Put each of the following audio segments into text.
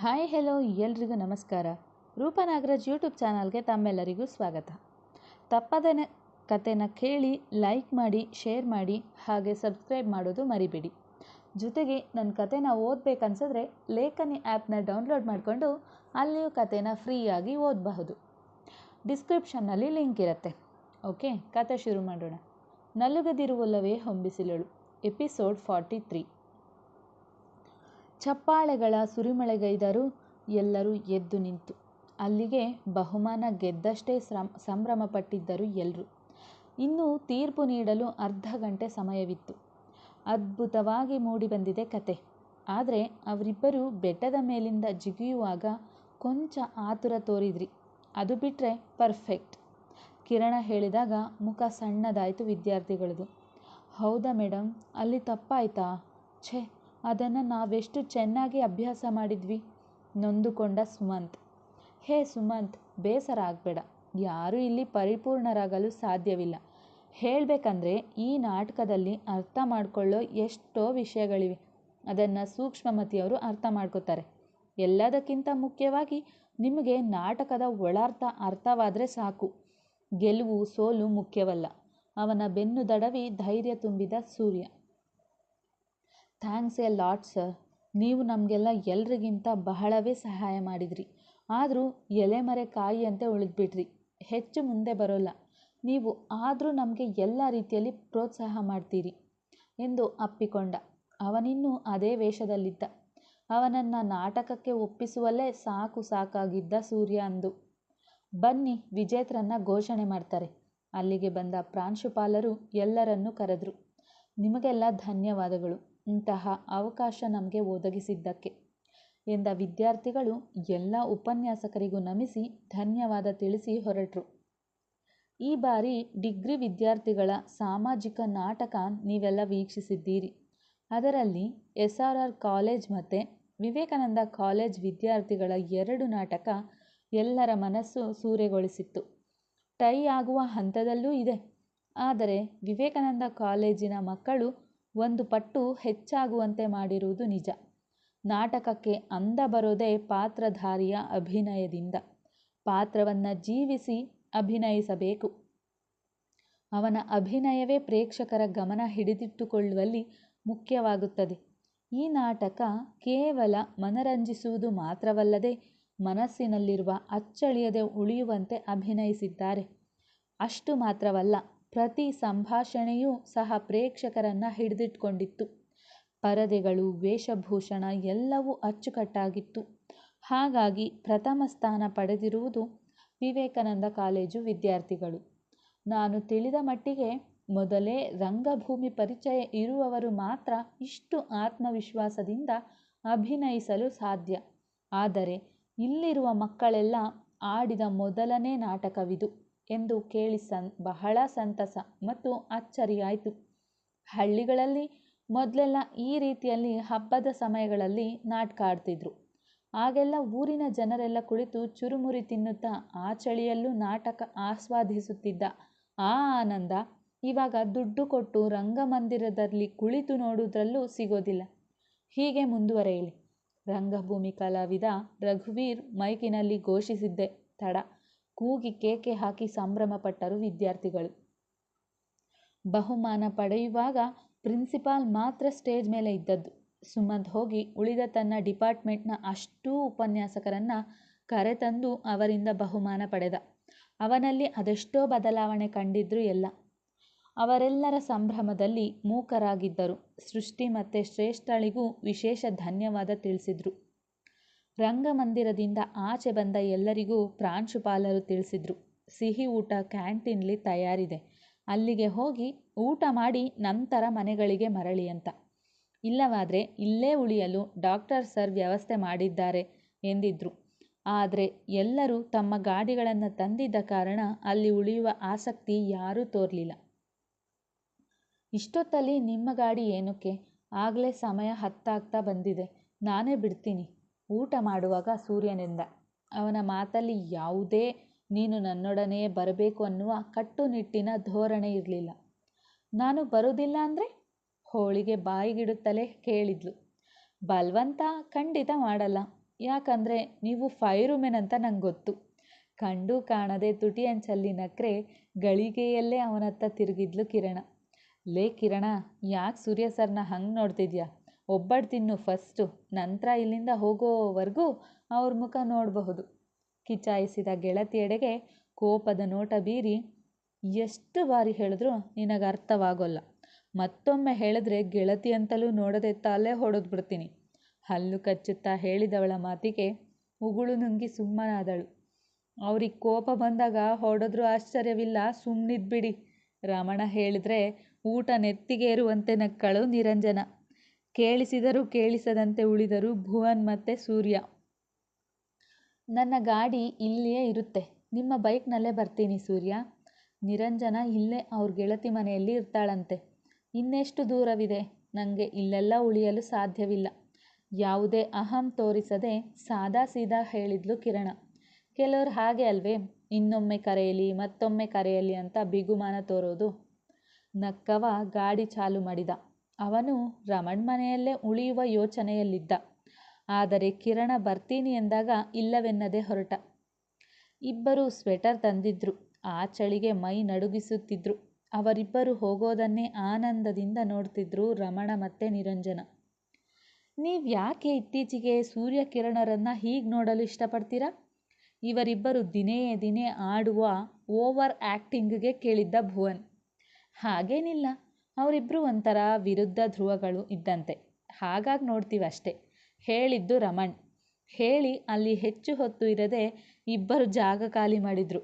Hi hello ಎಲ್ರಿಗೂ ನಮಸ್ಕಾರ. Roopa Nagaraj YouTube ಚಾನಲ್ಗೆ ತಮ್ಮೆಲ್ಲರಿಗೂ ಸ್ವಾಗತ. ತಪ್ಪದೇ ಕತೆನ ಕೇಳಿ ಲೈಕ್ ಮಾಡಿ ಶೇರ್ ಮಾಡಿ, ಹಾಗೆ ಸಬ್ಸ್ಕ್ರೈಬ್ ಮಾಡೋದು ಮರಿಬೇಡಿ. ಜೊತೆಗೆ ನನ್ನ ಕತೆನ ಓದಬೇಕನ್ಸಿದ್ರೆ ಲೇಖನಿ ಆ್ಯಪ್ನ ಡೌನ್ಲೋಡ್ ಮಾಡಿಕೊಂಡು ಅಲ್ಲಿಯೂ ಕತೆನ ಫ್ರೀಯಾಗಿ ಓದಬಹುದು. ಡಿಸ್ಕ್ರಿಪ್ಷನ್ನಲ್ಲಿ ಲಿಂಕ್ ಇರುತ್ತೆ. ಓಕೆ ಕತೆ ಶುರು ಮಾಡೋಣ. ನಲುಗದಿರುವಲ್ಲವೇ ಹೊಂಬಿಸಿಲಳು. ಎಪಿಸೋಡ್ ಫಾರ್ಟಿ ತ್ರೀ ಚಪ್ಪಾಳೆಗಳ ಸುರಿಮಳೆಗೈದರು ಎಲ್ಲರೂ ಎದ್ದು ನಿಂತು, ಅಲ್ಲಿಗೆ ಬಹುಮಾನ ಗೆದ್ದಷ್ಟೇ ಸಂಭ್ರಮಪಟ್ಟಿದ್ದರು ಎಲ್ಲರೂ ಇನ್ನೂ ತೀರ್ಪು ನೀಡಲು ಅರ್ಧ ಗಂಟೆ ಸಮಯವಿತ್ತು. ಅದ್ಭುತವಾಗಿ ಮೂಡಿಬಂದಿದೆ ಕತೆ. ಆದರೆ ಅವರಿಬ್ಬರು ಬೆಟ್ಟದ ಮೇಲಿಂದ ಜಿಗಿಯುವಾಗ ಕೊಂಚ ಆತುರ ತೋರಿದ್ರಿ. ಅದು ಬಿಟ್ಟರೆ ಪರ್ಫೆಕ್ಟ್. ಕಿರಣ ಹೇಳಿದಾಗ ಮುಖ ಸಣ್ಣದಾಯಿತು ವಿದ್ಯಾರ್ಥಿಗಳದು. ಹೌದಾ ಮೇಡಮ್ ಅಲ್ಲಿ ತಪ್ಪಾಯ್ತಾ? ಛೇ ಅದನ್ನು ನಾವೆಷ್ಟು ಚೆನ್ನಾಗಿ ಅಭ್ಯಾಸ ಮಾಡಿದ್ವಿ. ನೊಂದುಕೊಂಡ ಸುಮಂತ್. ಹೇ ಸುಮಂತ್, ಬೇಸರ ಆಗಬೇಡ. ಯಾರೂ ಇಲ್ಲಿ ಪರಿಪೂರ್ಣರಾಗಲು ಸಾಧ್ಯವಿಲ್ಲ. ಹೇಳಬೇಕಂದ್ರೆ ಈ ನಾಟಕದಲ್ಲಿ ಅರ್ಥ ಮಾಡಿಕೊಳ್ಳೋ ಎಷ್ಟೋ ವಿಷಯಗಳಿವೆ. ಅದನ್ನು ಸೂಕ್ಷ್ಮಮತಿಯವರು ಅರ್ಥ ಮಾಡ್ಕೋತಾರೆ. ಎಲ್ಲದಕ್ಕಿಂತ ಮುಖ್ಯವಾಗಿ ನಿಮಗೆ ನಾಟಕದ ಒಳಾರ್ಥ ಅರ್ಥವಾದರೆ ಸಾಕು. ಗೆಲುವು ಸೋಲು ಮುಖ್ಯವಲ್ಲ. ಅವನ ಬೆನ್ನು ದಡವಿ ಧೈರ್ಯ ತುಂಬಿದ Surya. Thanks a lot, sir. ನೀವು ನಮಗೆಲ್ಲ ಎಲ್ರಿಗಿಂತ ಬಹಳವೇ ಸಹಾಯ ಮಾಡಿದ್ರಿ. ಆದರೂ ಎಲೆಮರೆ ಕಾಯಿಯಂತೆ ಉಳಿದ್ಬಿಟ್ರಿ. ಹೆಚ್ಚು ಮುಂದೆ ಬರೋಲ್ಲ. ನೀವು ಆದರೂ ನಮಗೆ ಎಲ್ಲ ರೀತಿಯಲ್ಲಿ ಪ್ರೋತ್ಸಾಹ ಮಾಡ್ತೀರಿ ಎಂದು ಅಪ್ಪಿಕೊಂಡ. ಅವನಿನ್ನೂ ಅದೇ ವೇಷದಲ್ಲಿದ್ದ. ಅವನನ್ನು ನಾಟಕಕ್ಕೆ ಒಪ್ಪಿಸುವಲ್ಲೇ ಸಾಕು ಸಾಕಾಗಿದ್ದ ಸೂರ್ಯ ಅಂದು. ಬನ್ನಿ ವಿಜೇತರನ್ನ ಘೋಷಣೆ ಮಾಡ್ತಾರೆ. ಅಲ್ಲಿಗೆ ಬಂದ ಪ್ರಾಂಶುಪಾಲರು ಎಲ್ಲರನ್ನೂ ಕರೆದರು. ನಿಮಗೆಲ್ಲ ಧನ್ಯವಾದಗಳು. ಇಂತಹ ಅವಕಾಶ ನಮಗೆ ಒದಗಿಸಿದ್ದಕ್ಕೆ ಎಂದ ವಿದ್ಯಾರ್ಥಿಗಳು ಎಲ್ಲ ಉಪನ್ಯಾಸಕರಿಗೂ ನಮಿಸಿ ಧನ್ಯವಾದ ತಿಳಿಸಿ ಹೊರಟರು. ಈ ಬಾರಿ ಡಿಗ್ರಿ ವಿದ್ಯಾರ್ಥಿಗಳ ಸಾಮಾಜಿಕ ನಾಟಕ ನೀವೆಲ್ಲ ವೀಕ್ಷಿಸಿದ್ದೀರಿ. ಅದರಲ್ಲಿ ಎಸ್ ಆರ್ ಆರ್ ಕಾಲೇಜ್ ಮತ್ತು ವಿವೇಕಾನಂದ ಕಾಲೇಜ್ ವಿದ್ಯಾರ್ಥಿಗಳ ಎರಡು ನಾಟಕ ಎಲ್ಲರ ಮನಸ್ಸು ಸೂರೆಗೊಳಿಸಿತ್ತು. ಟೈ ಆಗುವ ಹಂತದಲ್ಲೂ ಇದೆ. ಆದರೆ ವಿವೇಕಾನಂದ ಕಾಲೇಜಿನ ಮಕ್ಕಳು ಒಂದು ಪಟ್ಟು ಹೆಚ್ಚಾಗುವಂತೆ ಮಾಡಿರುವುದು ನಿಜ. ನಾಟಕಕ್ಕೆ ಅಂದ ಬರೋದೇ ಪಾತ್ರಧಾರಿಯ ಅಭಿನಯದಿಂದ. ಪಾತ್ರವನ್ನು ಜೀವಿಸಿ ಅಭಿನಯಿಸಬೇಕು. ಅವನ ಅಭಿನಯವೇ ಪ್ರೇಕ್ಷಕರ ಗಮನ ಹಿಡಿದಿಟ್ಟುಕೊಳ್ಳುವಲ್ಲಿ ಮುಖ್ಯವಾಗುತ್ತದೆ. ಈ ನಾಟಕ ಕೇವಲ ಮನರಂಜಿಸುವುದು ಮಾತ್ರವಲ್ಲದೆ ಮನಸ್ಸಿನಲ್ಲಿರುವ ಅಚ್ಚಳಿಯದೆ ಉಳಿಯುವಂತೆ ಅಭಿನಯಿಸಿದ್ದಾರೆ. ಅಷ್ಟು ಮಾತ್ರವಲ್ಲ ಪ್ರತಿ ಸಂಭಾಷಣೆಯೂ ಸಹ ಪ್ರೇಕ್ಷಕರನ್ನು ಹಿಡಿದಿಟ್ಕೊಂಡಿತ್ತು. ಪರದೆಗಳು, ವೇಷಭೂಷಣ ಎಲ್ಲವೂ ಅಚ್ಚುಕಟ್ಟಾಗಿತ್ತು. ಹಾಗಾಗಿ ಪ್ರಥಮ ಸ್ಥಾನ ಪಡೆದಿರುವುದು ವಿವೇಕಾನಂದ ಕಾಲೇಜು ವಿದ್ಯಾರ್ಥಿಗಳು. ನಾನು ತಿಳಿದ ಮಟ್ಟಿಗೆ ಮೊದಲೇ ರಂಗಭೂಮಿ ಪರಿಚಯ ಇರುವವರು ಮಾತ್ರ ಇಷ್ಟು ಆತ್ಮವಿಶ್ವಾಸದಿಂದ ಅಭಿನಯಿಸಲು ಸಾಧ್ಯ. ಆದರೆ ಇಲ್ಲಿರುವ ಮಕ್ಕಳೆಲ್ಲ ಆಡಿದ ಮೊದಲನೇ ನಾಟಕವಿದು. ಎಂದು ಕೇಳಿ ಸಂ, ಬಹಳ ಸಂತಸ ಮತ್ತು ಅಚ್ಚರಿಯಾಯಿತು. ಹಳ್ಳಿಗಳಲ್ಲಿ ಮೊದಲೆಲ್ಲ ಈ ರೀತಿಯಲ್ಲಿ ಹಬ್ಬದ ಸಮಯಗಳಲ್ಲಿ ನಾಟಕ ಆಡ್ತಿದ್ರು ಆಗೆಲ್ಲ ಊರಿನ ಜನರೆಲ್ಲ ಕುಳಿತು ಚುರುಮುರಿ ತಿನ್ನುತ್ತಾ ಆ ಚಳಿಯಲ್ಲೂ ನಾಟಕ ಆಸ್ವಾದಿಸುತ್ತಿದ್ದ ಆ ಆನಂದ ಇವಾಗ ದುಡ್ಡು ಕೊಟ್ಟು ರಂಗಮಂದಿರದಲ್ಲಿ ಕುಳಿತು ನೋಡುವುದರಲ್ಲೂ ಸಿಗೋದಿಲ್ಲ. ಹೀಗೆ ಮುಂದುವರೆಯಲಿ. ರಂಗಭೂಮಿ ಕಲಾವಿದ ರಘುವೀರ್ ಮೈಕಿನಲ್ಲಿ ಘೋಷಿಸಿದ್ದೆ, ತಡ. ಕೂಗಿ ಕೇಕೆ ಹಾಕಿ ಸಂಭ್ರಮಪಟ್ಟರು ವಿದ್ಯಾರ್ಥಿಗಳು. ಬಹುಮಾನ ಪಡೆಯುವಾಗ ಪ್ರಿನ್ಸಿಪಾಲ್ ಮಾತ್ರ ಸ್ಟೇಜ್ ಮೇಲೆ ಇದ್ದದ್ದು. ಸುಮಂತ್ ಹೋಗಿ ಉಳಿದ ತನ್ನ ಡಿಪಾರ್ಟ್ಮೆಂಟ್ನ ಅಷ್ಟೂ ಉಪನ್ಯಾಸಕರನ್ನ ಕರೆತಂದು ಅವರಿಂದ ಬಹುಮಾನ ಪಡೆದ. ಅವನಲ್ಲಿ ಅದೆಷ್ಟೋ ಬದಲಾವಣೆ ಕಂಡಿದ್ರು ಎಲ್ಲ. ಅವರೆಲ್ಲರ ಸಂಭ್ರಮದಲ್ಲಿ ಮೂಕರಾಗಿದ್ದರು. ಸೃಷ್ಟಿ ಮತ್ತು ಶ್ರೇಷ್ಠಳಿಗೂ ವಿಶೇಷ ಧನ್ಯವಾದ ತಿಳಿಸಿದರು. ರಂಗಮಂದಿರದಿಂದ ಆಚೆ ಬಂದ ಎಲ್ಲರಿಗೂ ಪ್ರಾಂಶುಪಾಲರು ತಿಳಿಸಿದರು. ಸಿಹಿ ಊಟ ಕ್ಯಾಂಟೀನ್ಲಿ ತಯಾರಿದೆ. ಅಲ್ಲಿಗೆ ಹೋಗಿ ಊಟ ಮಾಡಿ ನಂತರ ಮನೆಗಳಿಗೆ ಮರಳಿ ಅಂತ. ಇಲ್ಲವಾದರೆ ಇಲ್ಲೇ ಉಳಿಯಲು ಡಾಕ್ಟರ್ ಸರ್ ವ್ಯವಸ್ಥೆ ಮಾಡಿದ್ದಾರೆ ಎಂದಿದ್ರು. ಆದರೆ ಎಲ್ಲರೂ ತಮ್ಮ ಗಾಡಿಗಳನ್ನು ತಂದಿದ್ದ ಕಾರಣ ಅಲ್ಲಿ ಉಳಿಯುವ ಆಸಕ್ತಿ ಯಾರೂ ತೋರಲಿಲ್ಲ. ಇಷ್ಟೊತ್ತಲ್ಲಿ ನಿಮ್ಮ ಗಾಡಿ ಏನಕ್ಕೆ? ಆಗಲೇ ಸಮಯ ಹತ್ತಾಗ್ತಾ ಬಂದಿದೆ. ನಾನೇ ಬಿಡ್ತೀನಿ. ಊಟ ಮಾಡುವಾಗ ಸೂರ್ಯನಿಂದ, ಅವನ ಮಾತಲ್ಲಿ ಯಾವುದೇ ನೀನು ನನ್ನೊಡನೆ ಬರಬೇಕು ಅನ್ನುವ ಕಟ್ಟುನಿಟ್ಟಿನ ಧೋರಣೆ ಇರಲಿಲ್ಲ. ನಾನು ಬರುವುದಿಲ್ಲ ಅಂದರೆ? ಹೋಳಿಗೆ ಬಾಯಿಗಿಡುತ್ತಲೇ ಕೇಳಿದ್ಲು. ಬಲವಂತ ಖಂಡಿತ ಮಾಡಲ್ಲ. ಯಾಕಂದರೆ ನೀವು ಫೈರ್ ವುಮೆನ್ ಅಂತ ನಂಗೆ ಗೊತ್ತು. ಕಂಡು ಕಾಣದೆ ತುಟಿ ಅಂಚಲ್ಲಿ ನಕ್ರೆ ಗಳಿಗೆಯಲ್ಲೇ ಅವನತ್ತ ತಿರುಗಿದ್ಲು ಕಿರಣ. ಲೇ ಕಿರಣ, ಯಾಕೆ ಸೂರ್ಯ ಸರ್ನ ಹಂಗೆ ನೋಡ್ತಿದ್ಯಾ? ಒಬ್ಬಟ್ಟು ತಿನ್ನು ಫಸ್ಟು ನಂತರ ಇಲ್ಲಿಂದ ಹೋಗೋವರೆಗೂ ಅವ್ರ ಮುಖ ನೋಡಬಹುದು. ಕಿಚಾಯಿಸಿದ ಗೆಳತಿಯೆಡೆಗೆ ಕೋಪದ ನೋಟ ಬೀರಿ, ಎಷ್ಟು ಬಾರಿ ಹೇಳಿದ್ರೂ ನಿನಗೆ ಅರ್ಥವಾಗೋಲ್ಲ. ಮತ್ತೊಮ್ಮೆ ಹೇಳಿದ್ರೆ ಗೆಳತಿ ಅಂತಲೂ ನೋಡದೆ ತಲೆ ಹೊಡೆದು ಬಿಡ್ತೀನಿ. ಹಲ್ಲು ಕಚ್ಚುತ್ತಾ ಹೇಳಿದವಳ ಮಾತಿಗೆ ಉಗುಳು ನುಂಗಿ ಸುಮ್ಮನಾದಳು. ಅವ್ರಿಗೆ ಕೋಪ ಬಂದಾಗ ಹೊಡೆದ್ರು ಆಶ್ಚರ್ಯವಿಲ್ಲ ಸುಮ್ಮನಿದ್ಬಿಡಿ ರಮಣ ಹೇಳಿದ್ರೆ ಊಟ ನೆತ್ತಿಗೇರುವಂತೆ ನಕ್ಕಳು ನಿರಂಜನ. ಕೇಳಿಸಿದರೂ ಕೇಳಿಸದಂತೆ ಉಳಿದರು ಭುವನ್ ಮತ್ತು ಸೂರ್ಯ. ನನ್ನ ಗಾಡಿ ಇಲ್ಲಿಯೇ ಇರುತ್ತೆ. ನಿಮ್ಮ ಬೈಕ್ನಲ್ಲೇ ಬರ್ತೀನಿ ಸೂರ್ಯ. ನಿರಂಜನ ಇಲ್ಲೇ ಅವ್ರ ಗೆಳತಿ ಮನೆಯಲ್ಲಿ ಇರ್ತಾಳಂತೆ. ಇನ್ನೆಷ್ಟು ದೂರವಿದೆ? ನನಗೆ ಇಲ್ಲೆಲ್ಲ ಉಳಿಯಲು ಸಾಧ್ಯವಿಲ್ಲ. ಯಾವುದೇ ಅಹಂ ತೋರಿಸದೆ ಸಾದಾ ಸೀದಾ ಹೇಳಿದ್ಲು ಕಿರಣ. ಕೆಲವರು ಹಾಗೆ ಅಲ್ವೇ? ಇನ್ನೊಮ್ಮೆ ಕರೆಯಲಿ, ಮತ್ತೊಮ್ಮೆ ಕರೆಯಲಿ ಅಂತ ಬಿಗುಮಾನ ತೋರೋದು. ನಕ್ಕವ ಗಾಡಿ ಚಾಲು ಮಾಡಿದ. ಅವನು ರಮಣ್ ಮನೆಯಲ್ಲೇ ಉಳಿಯುವ ಯೋಚನೆಯಲ್ಲಿದ್ದ. ಆದರೆ ಕಿರಣ ಬರ್ತೀನಿ ಎಂದಾಗ ಇಲ್ಲವೆನ್ನದೆ ಹೊರಟ. ಇಬ್ಬರು ಸ್ವೆಟರ್ ತಂದಿದ್ರು. ಆ ಚಳಿಗೆ ಮೈ ನಡುಗಿಸುತ್ತಿದ್ರು. ಅವರಿಬ್ಬರು ಹೋಗೋದನ್ನೇ ಆನಂದದಿಂದ ನೋಡ್ತಿದ್ರು ರಮಣ ಮತ್ತು ನಿರಂಜನ. ನೀವು ಯಾಕೆ ಇತ್ತೀಚೆಗೆ ಸೂರ್ಯ ಕಿರಣರನ್ನು ಹೀಗೆ ನೋಡಲು ಇಷ್ಟಪಡ್ತೀರಾ? ಇವರಿಬ್ಬರು ದಿನೇ ದಿನೇ ಆಡುವ ಓವರ್ ಆ್ಯಕ್ಟಿಂಗ್ಗೆ ಕೇಳಿದ್ದ ಭುವನ್. ಹಾಗೇನಿಲ್ಲ. ಅವರಿಬ್ಬರು ಒಂಥರ ವಿರುದ್ಧ ಧ್ರುವಗಳು ಇದ್ದಂತೆ. ಹಾಗಾಗಿ ನೋಡ್ತೀವಿ ಅಷ್ಟೇ. ಹೇಳಿದ್ದು ರಮಣ್. ಹೇಳಿ ಅಲ್ಲಿ ಹೆಚ್ಚು ಹೊತ್ತು ಇರದೆ ಇಬ್ಬರು ಜಾಗ ಖಾಲಿ ಮಾಡಿದರು.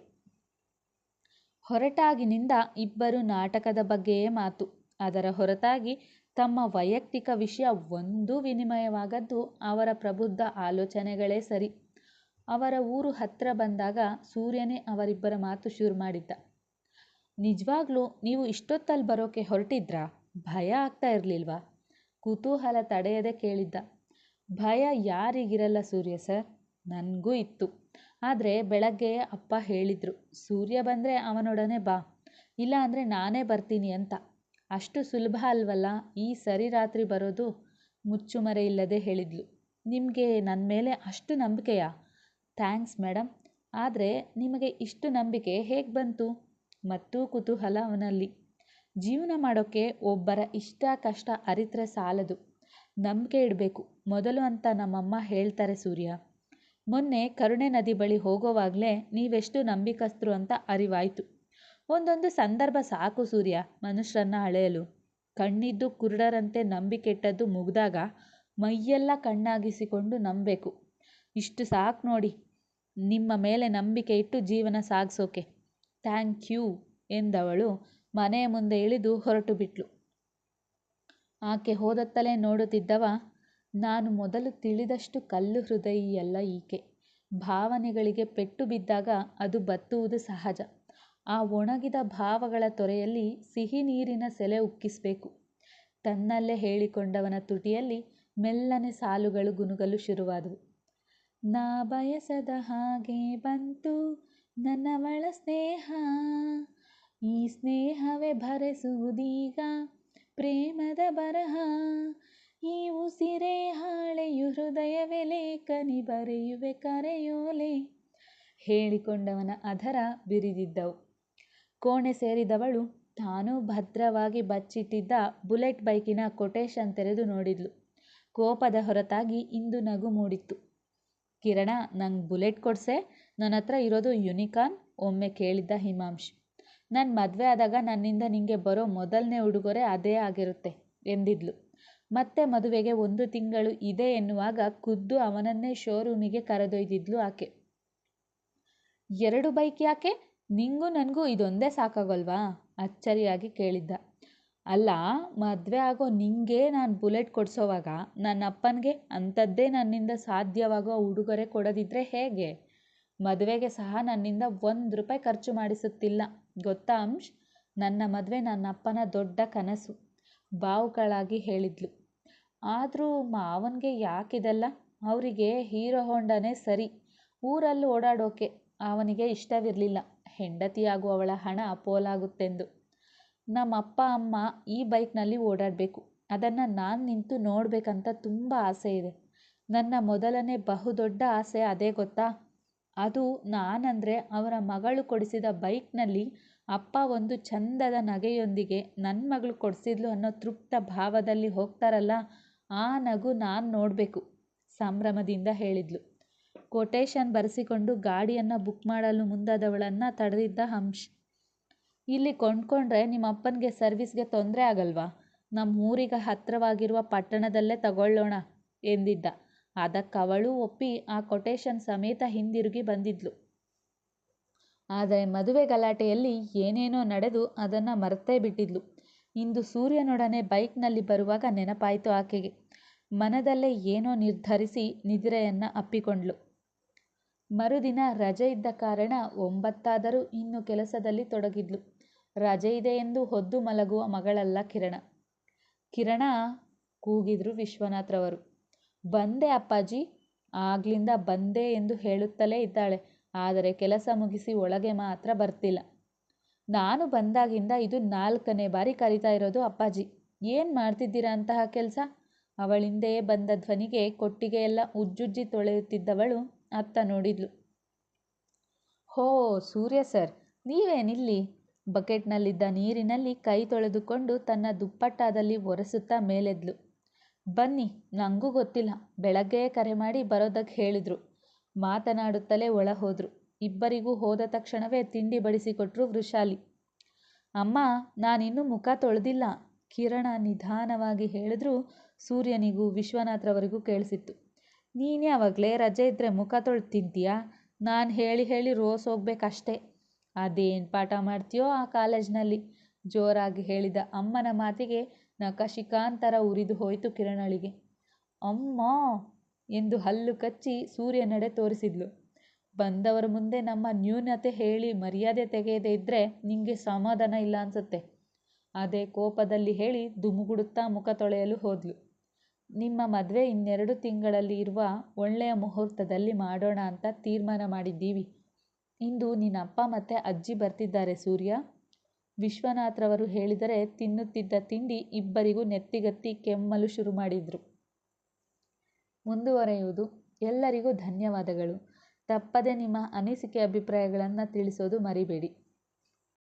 ಹೊರಟಾಗಿನಿಂದ ಇಬ್ಬರು ನಾಟಕದ ಬಗ್ಗೆಯೇ ಮಾತು. ಅದರ ಹೊರತಾಗಿ ತಮ್ಮ ವೈಯಕ್ತಿಕ ವಿಷಯ ಒಂದೂ ವಿನಿಮಯವಾಗದ್ದು ಅವರ ಪ್ರಬುದ್ಧ ಆಲೋಚನೆಗಳೇ ಸರಿ. ಅವರ ಊರು ಹತ್ತಿರ ಬಂದಾಗ ಸೂರ್ಯನೇ ಅವರಿಬ್ಬರ ಮಾತು ಶುರು ಮಾಡಿದ್ದ. ನಿಜವಾಗ್ಲೂ ನೀವು ಇಷ್ಟೊತ್ತಲ್ಲಿ ಬರೋಕೆ ಹೊರಟಿದ್ರಾ? ಭಯ ಆಗ್ತಾ ಇರಲಿಲ್ವಾ? ಕುತೂಹಲ ತಡೆಯದೆ ಕೇಳಿದ್ದ. ಭಯ ಯಾರಿಗಿರಲ್ಲ ಸೂರ್ಯ ಸರ್? ನನಗೂ ಇತ್ತು. ಆದರೆ ಬೆಳಗ್ಗೆ ಅಪ್ಪ ಹೇಳಿದರು, ಸೂರ್ಯ ಬಂದರೆ ಅವನೊಡನೆ ಬಾ. ಇಲ್ಲ ಅಂದರೆ ನಾನೇ ಬರ್ತೀನಿ ಅಂತ. ಅಷ್ಟು ಸುಲಭ ಅಲ್ವಲ್ಲ, ಈ ಸರಿ ರಾತ್ರಿ ಬರೋದು? ಮುಚ್ಚುಮರೆ ಇಲ್ಲದೆ ಹೇಳಿದ್ಲು. ನಿಮಗೆ ನನ್ನ ಮೇಲೆ ಅಷ್ಟು ನಂಬಿಕೆಯಾ? ಥ್ಯಾಂಕ್ಸ್ ಮೇಡಮ್ ಆದರೆ ನಿಮಗೆ ಇಷ್ಟು ನಂಬಿಕೆ ಹೇಗೆ ಬಂತು? ಮತ್ತೂ ಕುತೂಹಲ ಅವನಲ್ಲಿ. ಜೀವನ ಮಾಡೋಕ್ಕೆ ಒಬ್ಬರ ಇಷ್ಟ ಕಷ್ಟ ಅರಿತರೆ ಸಾಲದು. ನಂಬಿಕೆ ಇಡಬೇಕು. ಮೊದಲು ಅಂತ ನಮ್ಮಮ್ಮ ಹೇಳ್ತಾರೆ ಸೂರ್ಯ. ಮೊನ್ನೆ ಕರುಣೆ ನದಿ ಬಳಿ ಹೋಗೋವಾಗಲೇ ನೀವೆಷ್ಟು ನಂಬಿಕಸ್ತರು ಅಂತ ಅರಿವಾಯಿತು. ಒಂದೊಂದು ಸಂದರ್ಭ ಸಾಕು ಸೂರ್ಯ ಮನುಷ್ಯರನ್ನ ಅಳೆಯಲು. ಕಣ್ಣಿದ್ದು ಕುರುಡರಂತೆ ನಂಬಿಕೆಟ್ಟದ್ದು ಮುಗಿದಾಗ ಮೈಯೆಲ್ಲ ಕಣ್ಣಾಗಿಸಿಕೊಂಡು ನಂಬಬೇಕು. ಇಷ್ಟು ಸಾಕು ನೋಡಿ. ನಿಮ್ಮ ಮೇಲೆ ನಂಬಿಕೆ ಇಟ್ಟು ಜೀವನ ಸಾಗಿಸೋಕೆ. ಥ್ಯಾಂಕ್ ಯು ಎಂದವಳು ಮನೆಯ ಮುಂದೆ ಇಳಿದು ಹೊರಟು ಬಿಟ್ಲು. ಆಕೆ ಹೋದತ್ತಲೇ ನೋಡುತ್ತಿದ್ದವ, ನಾನು ಮೊದಲು ತಿಳಿದಷ್ಟು ಕಲ್ಲು ಹೃದಯಿಯಲ್ಲ ಈಕೆ. ಭಾವನೆಗಳಿಗೆ ಪೆಟ್ಟು ಬಿದ್ದಾಗ ಅದು ಬತ್ತುವುದು ಸಹಜ. ಆ ಒಣಗಿದ ಭಾವಗಳ ತೊರೆಯಲ್ಲಿ ಸಿಹಿ ನೀರಿನ ಸೆಲೆ ಉಕ್ಕಿಸಬೇಕು. ತನ್ನಲ್ಲೇ ಹೇಳಿಕೊಂಡವನ ತುಟಿಯಲ್ಲಿ ಮೆಲ್ಲನೆ ಸಾಲುಗಳು ಗುನುಗಲು ಶುರುವಾದವು. ನಾ ಬಯಸದ ಹಾಗೆ ಬಂತು ನನ್ನವಳ ಸ್ನೇಹ, ಈ ಸ್ನೇಹವೇ ಭರಿಸುವುದೀಗ ಪ್ರೇಮದ ಬರಹ. ಈ ಉಸಿರೇ ಹಾಳೆಯು ಹೃದಯವೇ ಲೇಖನಿ, ಬರೆಯುವೆ ಕರೆಯೋಲೆ. ಹೇಳಿಕೊಂಡವನ ಅಧರ ಬಿರಿದಿದ್ದವು. ಕೋಣೆ ಸೇರಿದವಳು ತಾನು ಭದ್ರವಾಗಿ ಬಚ್ಚಿಟ್ಟಿದ್ದ ಬುಲೆಟ್ ಬೈಕಿನ ಕೊಟೇಶನ್ ತೆರೆದು ನೋಡಿದ್ಲು. ಕೋಪದ ಹೊರತಾಗಿ ಇಂದು ನಗು ಮೂಡಿತ್ತು. ಕಿರಣ, ನಂಗೆ ಬುಲೆಟ್ ಕೊಡ್ಸೆ ನನ್ನ ಹತ್ರ ಇರೋದು ಯುನಿಕಾನ್ ಒಮ್ಮೆ ಕೇಳಿದ್ದ ಹಿಮಾಂಶ್. ನಾನು ಮದುವೆ ಆದಾಗ ನನ್ನಿಂದ ನಿಮಗೆ ಬರೋ ಮೊದಲನೇ ಉಡುಗೊರೆ ಅದೇ ಆಗಿರುತ್ತೆ, ಎಂದಿದ್ಲು. ಮತ್ತೆ ಮದುವೆಗೆ ಒಂದು ತಿಂಗಳು ಇದೆ ಎನ್ನುವಾಗ ಖುದ್ದು ಅವನನ್ನೇ ಶೋರೂಮಿಗೆ ಕರೆದೊಯ್ದಿದ್ಲು ಆಕೆ. ಎರಡು ಬೈಕ್ ಯಾಕೆ? ನಿಂಗೂ ನನಗೂ ಇದೊಂದೇ ಸಾಕಾಗಲ್ವಾ? ಅಚ್ಚರಿಯಾಗಿ ಕೇಳಿದ್ದ. ಅಲ್ಲ, ಮದುವೆ ಆಗೋ ನಿಂಗೆ ನಾನು ಬುಲೆಟ್ ಕೊಡಿಸೋವಾಗ ನನ್ನ ಅಪ್ಪನಿಗೆ ಅಂಥದ್ದೇ ನನ್ನಿಂದ ಸಾಧ್ಯವಾಗೋ ಉಡುಗೊರೆ ಕೊಡದಿದ್ದರೆ ಹೇಗೆ? ಮದುವೆಗೆ ಸಹ ನನ್ನಿಂದ ಒಂದು ರೂಪಾಯಿ ಖರ್ಚು ಮಾಡಿಸುತ್ತಿಲ್ಲ. ಗೊತ್ತಾ ಅಂಶ್? ನನ್ನ ಮದುವೆ ನನ್ನ ಅಪ್ಪನ ದೊಡ್ಡ ಕನಸು ಬಾವುಗಳಾಗಿ ಹೇಳಿದ್ಲು. ಆದರೂ ಮಾವನಿಗೆ ಯಾಕಿದಲ್ಲ? ಅವರಿಗೆ ಹೀರೋ ಹೊಂಡನೇ ಸರಿ. ಊರಲ್ಲಿ ಓಡಾಡೋಕೆ ಅವನಿಗೆ ಇಷ್ಟವಿರಲಿಲ್ಲ. ಹೆಂಡತಿಯಾಗುವವಳ ಹಣ ಪೋಲಾಗುತ್ತೆಂದು ನಮ್ಮ ಅಪ್ಪ, ಅಮ್ಮ ಈ ಬೈಕ್ನಲ್ಲಿ ಓಡಾಡಬೇಕು. ಅದನ್ನು ನಾನು ನಿಂತು ನೋಡಬೇಕಂತ ತುಂಬ ಆಸೆ ಇದೆ ನನ್ನ ಮೊದಲನೇ ಬಹುದೊಡ್ಡ ಆಸೆ ಅದೇ ಗೊತ್ತಾ? ಅದು ನಾನಂದರೆ ಅವರ ಮಗಳು ಕೊಡಿಸಿದ ಬೈಕ್ನಲ್ಲಿ ಅಪ್ಪ ಒಂದು ಚಂದದ ನಗೆಯೊಂದಿಗೆ ನನ್ನ ಮಗಳು ಕೊಡಿಸಿದ್ಲು ಅನ್ನೋ ತೃಪ್ತ ಭಾವದಲ್ಲಿ ಹೋಗ್ತಾರಲ್ಲ, ಆ ನಗು ನಾನು ನೋಡಬೇಕು, ಸಂಭ್ರಮದಿಂದ ಹೇಳಿದ್ಲು. ಕೊಟೇಶನ್ ಬರೆಸಿಕೊಂಡು ಗಾಡಿಯನ್ನು ಬುಕ್ ಮಾಡಲು ಮುಂದಾದವಳನ್ನು ತಡೆದಿದ್ದ ಹಂಶ್. ಇಲ್ಲಿ ಕೊಂಡ್ಕೊಂಡ್ರೆ ನಿಮ್ಮ ಅಪ್ಪನಿಗೆ ಸರ್ವಿಸ್ಗೆ ತೊಂದರೆ ಆಗಲ್ವಾ? ನಮ್ಮ ಊರಿಗೆ ಹತ್ತಿರವಾಗಿರುವ ಪಟ್ಟಣದಲ್ಲೇ ತಗೊಳ್ಳೋಣ, ಎಂದಿದ್ದ. ಅದಕ್ಕವಳೂ ಒಪ್ಪಿ ಆ ಕೊಟೇಶನ್ ಸಮೇತ ಹಿಂದಿರುಗಿ ಬಂದಿದ್ಲು. ಆದರೆ ಮದುವೆ ಗಲಾಟೆಯಲ್ಲಿ ಏನೇನೋ ನಡೆದು ಅದನ್ನು ಮರೆತೇ ಬಿಟ್ಟಿದ್ಲು. ಇಂದು ಸೂರ್ಯನೊಡನೆ ಬೈಕ್ನಲ್ಲಿ ಬರುವಾಗ ನೆನಪಾಯಿತು ಆಕೆಗೆ. ಮನದಲ್ಲೇ ಏನೋ ನಿರ್ಧರಿಸಿ ನಿದ್ರೆಯನ್ನು ಅಪ್ಪಿಕೊಂಡ್ಳು. ಮರುದಿನ ರಜೆ ಇದ್ದ ಕಾರಣ ಒಂಬತ್ತಾದರೂ ಇನ್ನು ಕೆಲಸದಲ್ಲಿ ತೊಡಗಿದ್ಲು. ರಜೆ ಇದೆ ಎಂದು ಹೊದ್ದು ಮಲಗುವ ಮಗಳಲ್ಲ ಕಿರಣ. ಕಿರಣ ಕೂಗಿದ್ರು ವಿಶ್ವನಾಥ್ರವರು. ಬಂದೆ ಅಪ್ಪಾಜಿ. ಆಗ್ಲಿಂದ ಬಂದೆ ಎಂದು ಹೇಳುತ್ತಲೇ ಇದ್ದಾಳೆ. ಆದರೆ ಕೆಲಸ ಮುಗಿಸಿ ಒಳಗೆ ಮಾತ್ರ ಬರ್ತಿಲ್ಲ. ನಾನು ಬಂದಾಗಿಂದ ಇದು ನಾಲ್ಕನೇ ಬಾರಿ ಕರಿತಾ ಇರೋದು ಅಪ್ಪಾಜಿ. ಏನು ಮಾಡ್ತಿದ್ದೀರಾ ಅಂತಹ ಕೆಲಸ? ಅವಳಿಂದೇ ಬಂದ ಧ್ವನಿಗೆ ಕೊಟ್ಟಿಗೆಯೆಲ್ಲ ಉಜ್ಜುಜ್ಜಿ ತೊಳೆಯುತ್ತಿದ್ದವಳು ಅತ್ತ ನೋಡಿದ್ಲು. ಹೋ, ಸೂರ್ಯ ಸರ್, ನೀವೇನಿಲ್ಲಿ? ಬಕೆಟ್ನಲ್ಲಿದ್ದ ನೀರಿನಲ್ಲಿ ಕೈ ತೊಳೆದುಕೊಂಡು ತನ್ನ ದುಪ್ಪಟ್ಟಾದಲ್ಲಿ ಒರೆಸುತ್ತಾ ಮೇಲೆದ್ಲು. ಬನ್ನಿ ನನಗೂ ಗೊತ್ತಿಲ್ಲ. ಬೆಳಗ್ಗೆಯೇ ಕರೆ ಮಾಡಿ ಬರೋದಕ್ಕೆ ಹೇಳಿದ್ರು. ಮಾತನಾಡುತ್ತಲೇ ಒಳ ಹೋದರು ಇಬ್ಬರಿಗೂ ಹೋದ ತಕ್ಷಣವೇ ತಿಂಡಿ ಬಡಿಸಿಕೊಟ್ರು ವೃಷಾಲಿ. ಅಮ್ಮ, ನಾನಿನ್ನೂ ಮುಖ ತೊಳೆದಿಲ್ಲ. ಕಿರಣ ನಿಧಾನವಾಗಿ ಹೇಳಿದ್ರು ಸೂರ್ಯನಿಗೂ ವಿಶ್ವನಾಥ್ರವರಿಗೂ ಕೇಳಿಸಿತ್ತು. ನೀನು ಯಾವಾಗಲೇ ರಜೆ ಇದ್ದರೆ ಮುಖ ತೊಳೆದು ತಿಂತೀಯಾ? ನಾನು ಹೇಳಿ ಹೇಳಿ ರೋಸ್ ಹೋಗ್ಬೇಕಷ್ಟೇ. ಅದೇನು ಪಾಠ ಮಾಡ್ತೀಯೋ ಆ ಕಾಲೇಜ್ನಲ್ಲಿ? ಜೋರಾಗಿ ಹೇಳಿದ ಅಮ್ಮನ ಮಾತಿಗೆ ನಖಶಿಖಾಂತರ ಉರಿದು ಹೋಯಿತು ಕಿರಣಳಿಗೆ. ಅಮ್ಮ! ಎಂದು ಹಲ್ಲು ಕಚ್ಚಿ ಸೂರ್ಯನೆಡೆ ತೋರಿಸಿದ್ಲು. ಬಂದವರ ಮುಂದೆ ನಮ್ಮ ನ್ಯೂನತೆ ಹೇಳಿ ಮರ್ಯಾದೆ ತೆಗೆಯದೇ ಇದ್ದರೆ ನಿಮಗೆ ಸಮಾಧಾನ ಇಲ್ಲ ಅನ್ಸುತ್ತೆ. ಅದೇ ಕೋಪದಲ್ಲಿ ಹೇಳಿ ದುಮುಗುಡುತ್ತಾ ಮುಖ ತೊಳೆಯಲು ಹೋದ್ಲು. ನಿಮ್ಮ ಮದುವೆ ಇನ್ನೆರಡು ತಿಂಗಳಲ್ಲಿ ಇರುವ ಒಳ್ಳೆಯ ಮುಹೂರ್ತದಲ್ಲಿ ಮಾಡೋಣ ಅಂತ ತೀರ್ಮಾನ ಮಾಡಿದ್ದೀವಿ. ಇಂದು ನಿನ್ನಪ್ಪ ಮತ್ತು ಅಜ್ಜಿ ಬರ್ತಿದ್ದಾರೆ ಸೂರ್ಯ. ವಿಶ್ವನಾಥ್ರವರು ಹೇಳಿದರೆ ತಿನ್ನುತ್ತಿದ್ದ ತಿಂಡಿ ಇಬ್ಬರಿಗೂ ನೆತ್ತಿಗತ್ತಿ ಕೆಮ್ಮಲು ಶುರು ಮಾಡಿದ್ರು. ಮುಂದುವರೆಯುವುದು ಎಲ್ಲರಿಗೂ ಧನ್ಯವಾದಗಳು. ತಪ್ಪದೆ ನಿಮ್ಮ ಅನಿಸಿಕೆ ಅಭಿಪ್ರಾಯಗಳನ್ನು ತಿಳಿಸೋದು ಮರಿಬೇಡಿ.